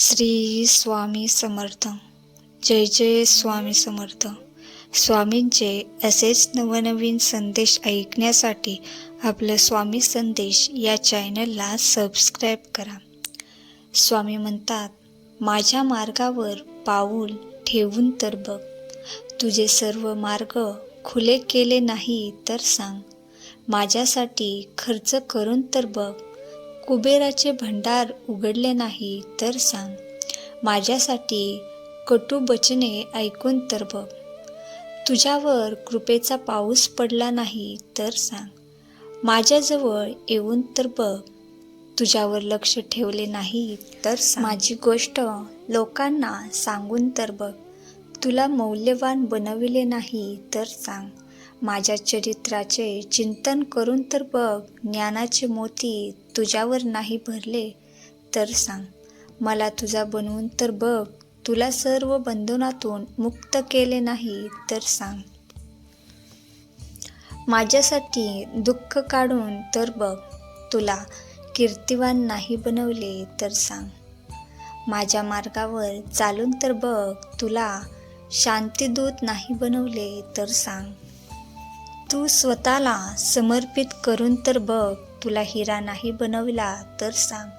श्री स्वामी समर्थ. जय जय स्वामी समर्थ. स्वामींचे असेच नवनवीन संदेश ऐकण्यासाठी आपलं स्वामी संदेश या चॅनलला सबस्क्राईब करा. स्वामी म्हणतात माझ्या मार्गावर पाऊल ठेवून तर बघ. तुझे सर्व मार्ग खुले केले नाही तर सांग. माझ्यासाठी खर्च करून तर बघ. कुबेराचे भंडार उघडले नाही तर सांग. माझ्यासाठी कटू बचने ऐकून तर बघ. तुझ्यावर कृपेचा पाऊस पडला नाही तर सांग. माझ्याजवळ येऊन तर बघ. तुझ्यावर लक्ष ठेवले नाही तर माझी गोष्ट लोकांना सांगून तर बघ. तुला मौल्यवान बनविले नाही तर सांग. माझ्या चरित्राचे चिंतन करून तर बघ ज्ञानाचे मोती तुझ्यावर नाही भरले तर सांग. मला तुझा बनवून तर बघ तुला सर्व बंधनातून मुक्त केले नाही तर सांग. माझ्यासाठी दुःख काढून तर बघ तुला कीर्तिवान नाही बनवले तर सांग. माझ्या मार्गावर चालून तर बघ तुला शांतीदूत नाही बनवले तर सांग. तू स्वतःला समर्पित करून तर बघ तुला हिरा नाही बनवला तर सांग.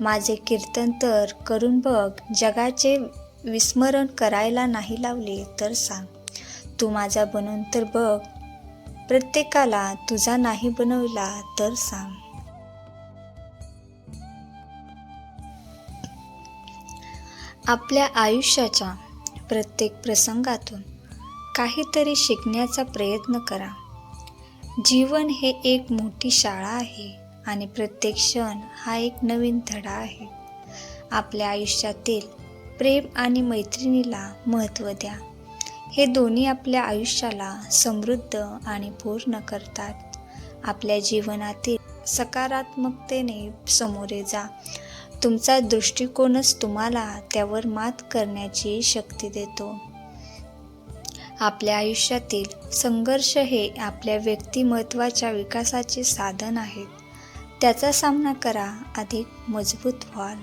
माझे कीर्तन तर करून बघ जगाचे विस्मरण करायला नाही लावले तर सांग. तू माझा बनून तर बघ प्रत्येकाला तुझा नाही बनवला तर सांग. आपल्या आयुष्याच्या प्रत्येक प्रसंगातून काहीतरी शिकण्याचा प्रयत्न करा. जीवन हे एक मोठी शाळा आहे आणि प्रत्येक क्षण हा एक नवीन धडा आहे. आपल्या आयुष्यातील प्रेम आणि मैत्रिणीला महत्त्व द्या. हे दोन्ही आपल्या आयुष्याला समृद्ध आणि पूर्ण करतात. आपल्या जीवनातील सकारात्मकतेने समोरे जा. तुमचा दृष्टिकोनच तुम्हाला त्यावर मात करण्याची शक्ती देतो. आपल्या आयुष्यातील संघर्ष हे आपल्या व्यक्तिमत्वाच्या विकासाचे साधन आहेत त्याचा सामना करा अधिक मजबूत व्हाल.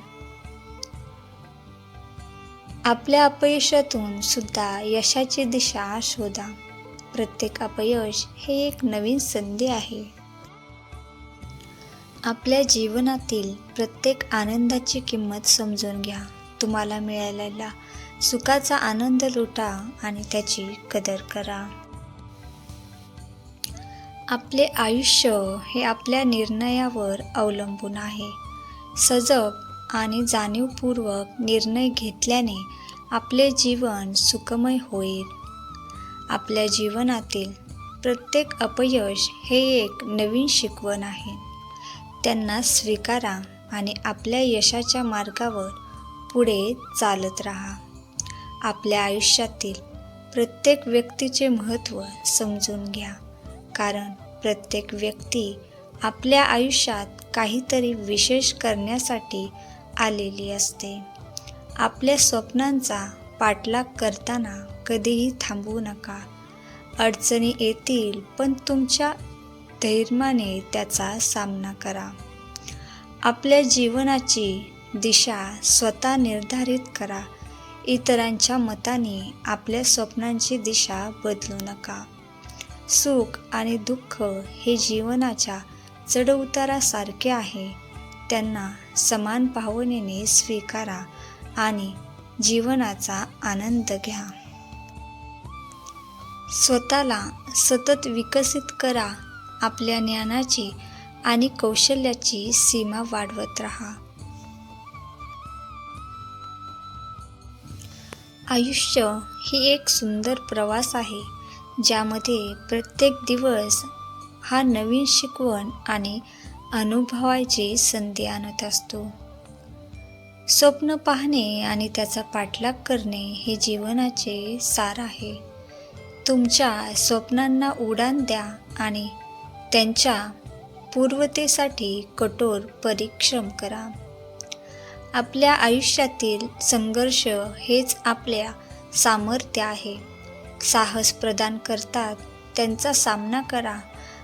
आपल्या अपयशातून सुद्धा यशाची दिशा शोधा. प्रत्येक अपयश हे एक नवीन संधी आहे. आपल्या जीवनातील प्रत्येक आनंदाची किंमत समजून घ्या. तुम्हाला मिळालेला सुखाचा आनंद लुटा आणि त्याची कदर करा. आपले आयुष्य हे आपल्या निर्णयावर अवलंबून आहे. सजग आणि जाणीवपूर्वक निर्णय घेतल्याने आपले जीवन सुखमय होईल. आपल्या जीवनातील प्रत्येक अपयश हे एक नवीन शिकवण आहे. त्यांना स्वीकारा आणि आपल्या यशाच्या मार्गावर पुढे चालत राहा. आपल्या आयुष्यातील प्रत्येक व्यक्तीचे महत्त्व समजून घ्या. कारण प्रत्येक व्यक्ती आपल्या आयुष्यात काहीतरी विशेष करण्यासाठी आलेली असते. आपल्या स्वप्नांचा पाठलाग करताना कधीही थांबवू नका. अडचणी येतील पण तुमच्या धैर्याने त्याचा सामना करा. आपल्या जीवनाची दिशा स्वतः निर्धारित करा. इतरांच्या मताने आपल्या स्वप्नांची दिशा बदलू नका. सुख आणि दुःख हे जीवनाच्या चढउतारासारखे आहे. त्यांना समान भावनेने स्वीकारा आणि जीवनाचा आनंद घ्या. स्वतःला सतत विकसित करा. आपल्या ज्ञानाची आणि कौशल्याची सीमा वाढवत राहा. आयुष्य ही एक सुंदर प्रवास आहे ज्यामध्ये प्रत्येक दिवस हा नवीन शिकवण आणि अनुभवायची संधी आणत असतो. स्वप्न पाहणे आणि त्याचा पाठलाग करणे हे जीवनाचे सार आहे. तुमच्या स्वप्नांना उडान द्या आणि त्यांच्या पूर्वतेसाठी कठोर परिश्रम करा. आपल्या आयुष्यातील संघर्ष हेच आपल्या सामर्थ्य आहे. साहस प्रदान करतात त्यांचा सामना करा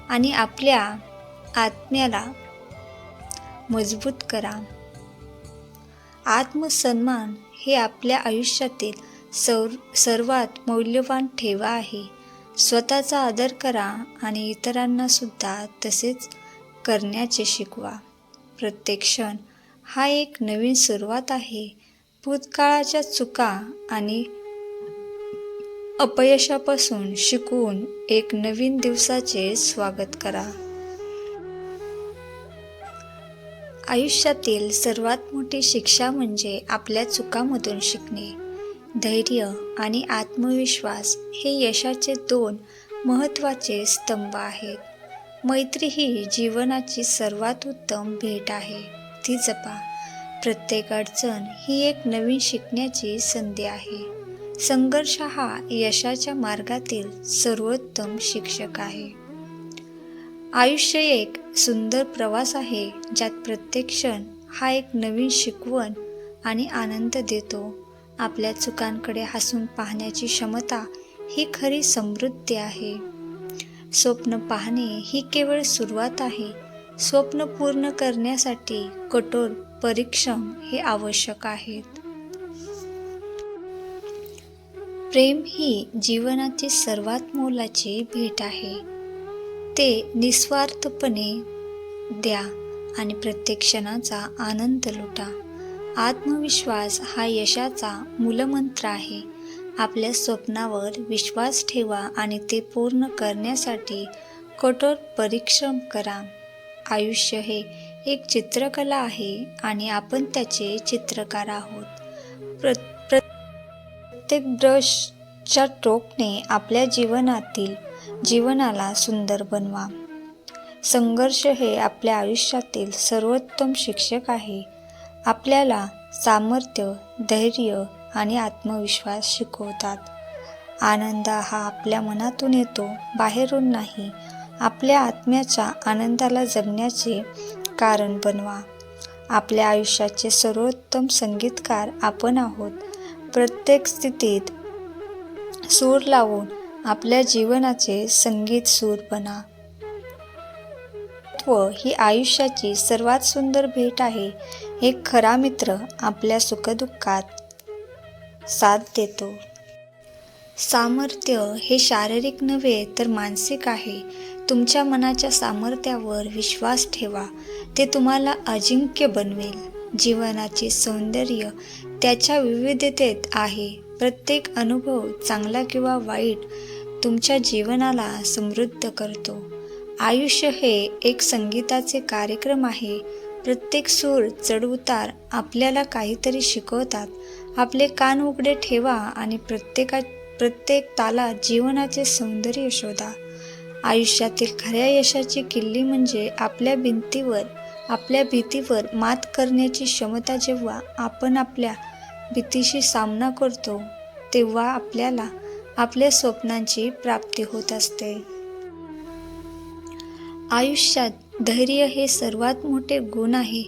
आणि आपल्या आत्म्याला मजबूत करा. आत्मसन्मान हे आपल्या आयुष्यातील सौर सर्वात मौल्यवान ठेवा आहे. स्वतःचा आदर करा आणि इतरांनासुद्धा तसेच करण्याचे शिकवा. प्रत्येक क्षण हा एक नवीन सुरुवात आहे. भूतकाळाच्या चुका आणि अपयशापासून शिकून एक नवीन दिवसाचे स्वागत करा. आयुष्यातील सर्वात मोठी शिक्षा म्हणजे आपल्या चुकामधून शिकणे. धैर्य आणि आत्मविश्वास हे यशाचे दोन महत्त्वाचे स्तंभ आहेत. मैत्री ही जीवनाची सर्वात उत्तम भेट आहे. ती जपा. प्रत्येक अडचण ही एक नवीन शिकण्याची संधी आहे. संघर्ष हा यशाच्या मार्गातील सर्वोत्तम शिक्षक आहे. आयुष्य एक सुंदर प्रवास आहे ज्यात प्रत्येक क्षण हा एक नवीन शिकवण आणि आनंद देतो. आपल्या चुकांकडे हसून पाहण्याची क्षमता ही खरी समृद्धी आहे. स्वप्न पाहणे ही केवळ सुरुवात आहे स्वप्न पूर्ण करण्यासाठी कठोर परिश्रम हे आवश्यक आहेत. प्रेम ही जीवनाची सर्वात मोलाची भेट आहे. ते निस्वार्थपणे द्या आणि प्रत्येक क्षणाचा आनंद लुटा. आत्मविश्वास हा यशाचा मूलमंत्र आहे. आपल्या स्वप्नावर विश्वास ठेवा आणि ते पूर्ण करण्यासाठी कठोर परिश्रम करा. आयुष्य हे एक चित्रकला आहे आणि आपण त्याचे चित्रकार आहोत. प्र प्रत्येक ब्रशच्या टोकने आपल्या जीवनातील जीवनाला सुंदर बनवा. संघर्ष हे आपल्या आयुष्यातील सर्वोत्तम शिक्षक आहे. आपल्याला सामर्थ्य धैर्य आणि आत्मविश्वास शिकवतात. आनंद हा आपल्या मनातून येतो बाहेरून नाही. आपल्या आत्म्याच्या आनंदाला जगण्याचे कारण बनवा. आपल्या आयुष्याचे सर्वोत्तम संगीतकार आपण आहोत. प्रत्येक स्थितीत सूर लावून आपल्या जीवनाचे संगीत सूर बना. व ही आयुष्याची सर्वात सुंदर भेट आहे एक खरा मित्र आपल्या सुखदुःखात साथ देतो. सामर्थ्य हे शारीरिक नव्हे तर मानसिक आहे. तुमच्या मनाच्या सामर्थ्यावर विश्वास ठेवा. ते तुम्हाला अजिंक्य बनवेल. जीवनाचे सौंदर्य त्याच्या विविधतेत आहे. प्रत्येक अनुभव चांगला किंवा वाईट तुमच्या जीवनाला समृद्ध करतो. आयुष्य हे एक संगीताचे कार्यक्रम आहे. प्रत्येक सूर चढउतार आपल्याला काहीतरी शिकवतात. आपले कान उघडे ठेवा आणि प्रत्येका प्रत्येक तालात जीवनाचे सौंदर्य शोधा. आयुष्यातील खऱ्या यशाची किल्ली म्हणजे आपल्या भिंतीवर आपल्या भीतीवर मात करण्याची क्षमता जेव्हा आपण आपल्या भीतीशी सामना करतो तेव्हा आपल्याला आपल्या स्वप्नांची प्राप्ती होत असते. आयुष्यात धैर्य हे सर्वात मोठे गुण आहे.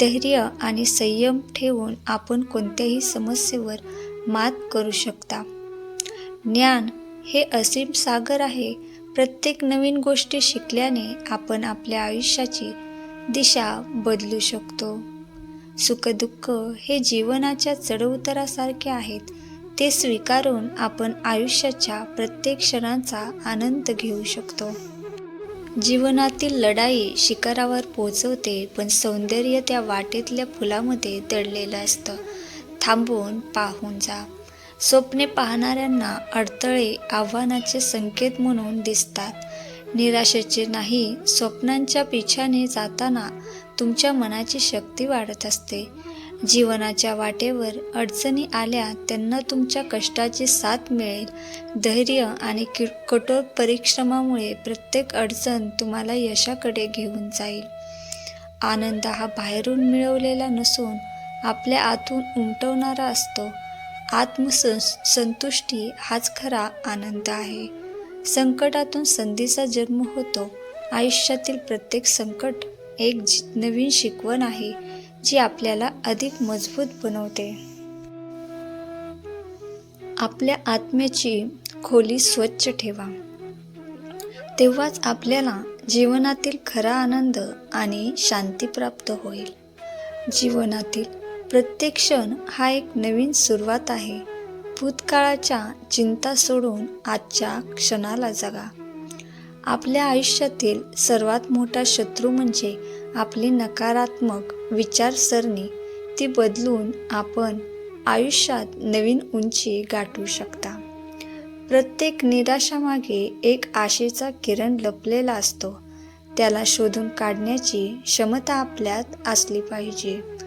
धैर्य आणि संयम ठेवून आपण कोणत्याही समस्येवर मात करू शकता. ज्ञान हे असीम सागर आहे. प्रत्येक नवीन गोष्टी शिकल्याने आपण आपल्या आयुष्याची दिशा बदलू शकतो. सुखदुःख हे जीवनाच्या चढउतारासारखे आहेत. ते स्वीकारून आपण आयुष्याच्या प्रत्येक क्षणाचा आनंद घेऊ शकतो. जीवनातील लढाई शिखरावर पोचवते पण सौंदर्य त्या वाटेतल्या फुलामध्ये दडलेलं असतं. थांबून पाहून जा. स्वप्ने पाहणाऱ्यांना अडथळे आव्हानाचे संकेत म्हणून दिसतात. निराशेचे नाही स्वप्नांच्या पिछाने जाताना तुमच्या मनाची शक्ती वाढत असते. जीवनाच्या वाटेवर अडचणी आल्या त्यांना तुमच्या कष्टाची साथ मिळेल. धैर्य आणि कि कठोर परिश्रमामुळे प्रत्येक अडचण तुम्हाला यशाकडे घेऊन जाईल. आनंद हा बाहेरून मिळवलेला नसून आपल्या आतून उमटवणारा असतो. आत्मसं संतुष्टी हाच खरा आनंद आहे. संकटातून संधीचा जन्म होतो. आयुष्यातील प्रत्येक संकट एक नवीन शिकवण आहे जी आपल्याला अधिक मजबूत बनवते. आपल्या आत्म्याची खोली स्वच्छ ठेवा. तेव्हाच आपल्याला जीवनातील खरा आनंद आणि शांती प्राप्त होईल. जीवनातील प्रत्येक क्षण हा एक नवीन सुरुवात आहे. भूतकाळाच्या चिंता सोडून आजच्या क्षणाला जगा. आपल्या आयुष्यातील सर्वात मोठा शत्रू म्हणजे आपली नकारात्मक विचारसरणी. ती बदलून आपण आयुष्यात नवीन उंची गाठू शकता. प्रत्येक निराशामागे एक आशेचा किरण लपलेला असतो. त्याला शोधून काढण्याची क्षमता आपल्यात असली पाहिजे.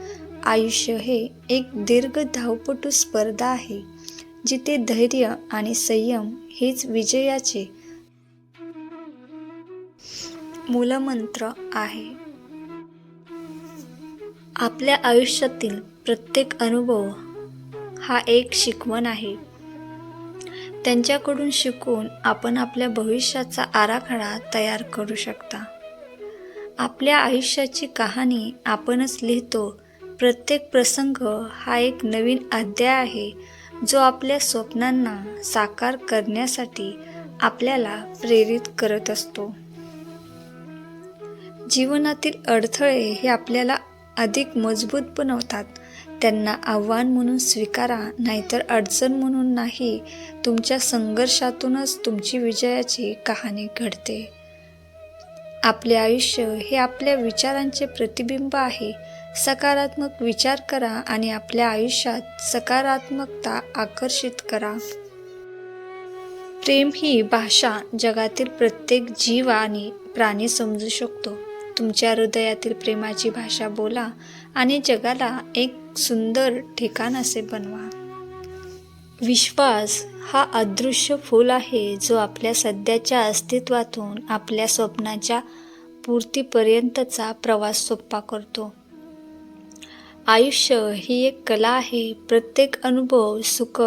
आयुष्य हे एक दीर्घ धावपटू स्पर्धा आहे जिथे धैर्य आणि संयम हेच विजयाचे मूलमंत्र आहे. आपल्या आयुष्यातील प्रत्येक अनुभव हा एक शिकवण आहे. त्यांच्याकडून शिकून आपण आपल्या भविष्याचा आराखडा तयार करू शकता. आपल्या आयुष्याची कहाणी आपणच लिहितो प्रत्येक प्रसंग हा एक नवीन अध्याय आहे जो आपल्या स्वप्नांना साकार करण्यासाठी आपल्याला प्रेरित करत असतो. जीवनातील अडथळे हे आपल्याला अधिक मजबूत बनवतात. त्यांना आव्हान म्हणून स्वीकारा नाहीतर अडचण म्हणून नाही तुमच्या संघर्षातूनच तुमची विजयाची कहाणी घडते. आपले आयुष्य हे आपल्या विचारांचे प्रतिबिंब आहे. सकारात्मक विचार करा आणि आपल्या आयुष्यात सकारात्मकता आकर्षित करा. प्रेम ही भाषा जगातील प्रत्येक जीव आणि प्राणी समजू शकतो. तुमच्या हृदयातील प्रेमाची भाषा बोला आणि जगाला एक सुंदर ठिकाण असे बनवा. विश्वास हा अदृश्य फूल आहे जो आपल्या सध्याच्या अस्तित्वातून आपल्या स्वप्नाच्या पूर्तीपर्यंतचा प्रवास सोपा करतो. आयुष्य ही एक कला आहे. प्रत्येक अनुभव सुख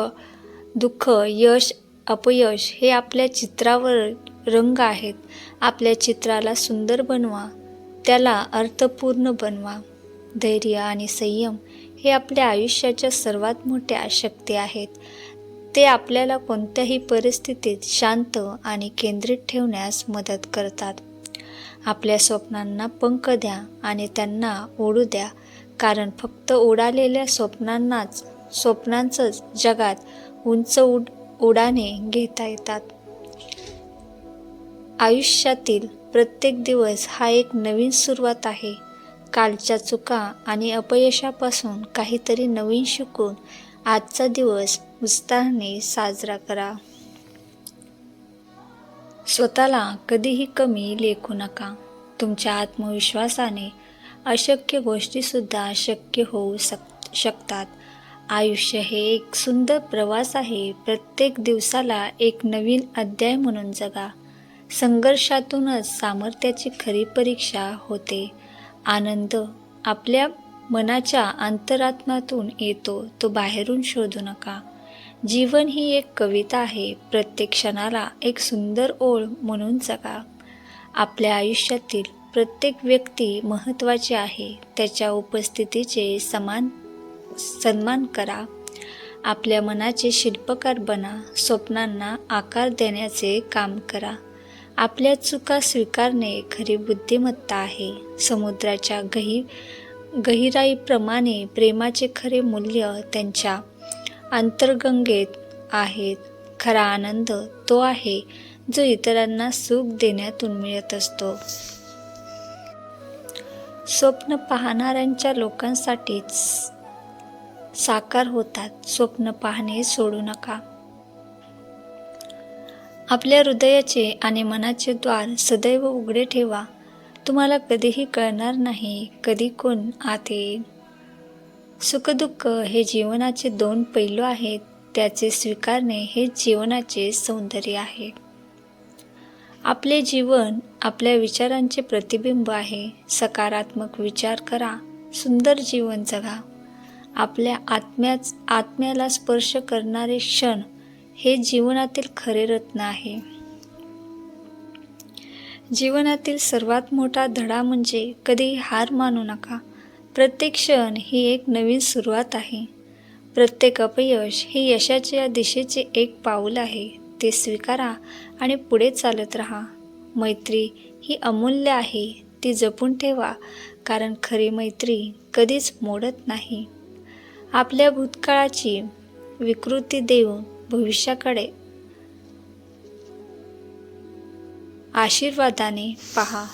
दुःख यश अपयश हे आपल्या चित्रावर रंग आहेत. आपल्या चित्राला सुंदर बनवा. त्याला अर्थपूर्ण बनवा. धैर्य आणि संयम हे आपल्या आयुष्याच्या सर्वात मोठ्या शक्ती आहेत. ते आपल्याला कोणत्याही परिस्थितीत शांत आणि केंद्रित ठेवण्यास मदत करतात. आपल्या स्वप्नांना पंख द्या आणि त्यांना ओढू द्या. कारण फक्त उडालेल्या स्वप्नांनाच स्वप्नांचंच जगात उंच उड उडाने घेता येतात. आयुष्यातील प्रत्येक दिवस हा एक नवीन सुरुवात आहे. कालच्या चुका आणि अपयशापासून काहीतरी नवीन शिकून आजचा दिवस उत्साहाने साजरा करा. स्वतःला कधीही कमी लेखू नका. तुमच्या आत्मविश्वासाने अशक्य गोष्टीसुद्धा शक्य होऊ शक शकतात. आयुष्य हे एक सुंदर प्रवास आहे. प्रत्येक दिवसाला एक नवीन अध्याय म्हणून जगा. संघर्षातूनच सामर्थ्याची खरी परीक्षा होते. आनंद आपल्या मनाच्या अंतरात्मातून येतो तो बाहेरून शोधू नका. जीवन ही एक कविता आहे. प्रत्येक क्षणाला एक सुंदर ओळ म्हणून जगा. आपल्या आयुष्यातील प्रत्येक व्यक्ती महत्त्वाची आहे. त्याच्या उपस्थितीचे समान सन्मान करा. आपल्या मनाचे शिल्पकार बना. स्वप्नांना आकार देण्याचे काम करा. आपल्या चुका स्वीकारणे खरी बुद्धिमत्ता आहे. समुद्राच्या गही गहिराईप्रमाणे प्रेमाचे खरे मूल्य त्यांच्या अंतर्गंगेत आहेत. खरा आनंद तो आहे जो इतरांना सुख देण्यातून मिळत असतो. स्वप्न पाहणाऱ्यांच्या लोकांसाठीच साकार होतात. स्वप्न पाहणे सोडू नका. आपल्या हृदयाचे आणि मनाचे द्वार सदैव उघडे ठेवा. तुम्हाला कधीही कळणार नाही कधी कोण आत. येईल सुखदुःख हे जीवनाचे दोन पैलू आहेत. त्याचे स्वीकारणे हे जीवनाचे सौंदर्य आहे. आपले जीवन आपल्या विचारांचे प्रतिबिंब आहे. सकारात्मक विचार करा. सुंदर जीवन जगा. आपल्या आत्म्याच आत्म्याला स्पर्श करणारे क्षण हे जीवनातील खरे रत्न आहे. जीवनातील सर्वात मोठा धडा म्हणजे कधी हार मानू नका. प्रत्येक क्षण ही एक नवीन सुरुवात आहे. प्रत्येक अपयश हे यशाच्या दिशेचे एक पाऊल आहे. ते स्वीकारा आणि पुढे चालत राहा. मैत्री ही अमूल्य आहे ती जपून ठेवा कारण खरी मैत्री कधीच मोडत नाही. आपल्या भूतकाळाची विकृती देऊन भविष्याकडे. आशीर्वादाने पहा.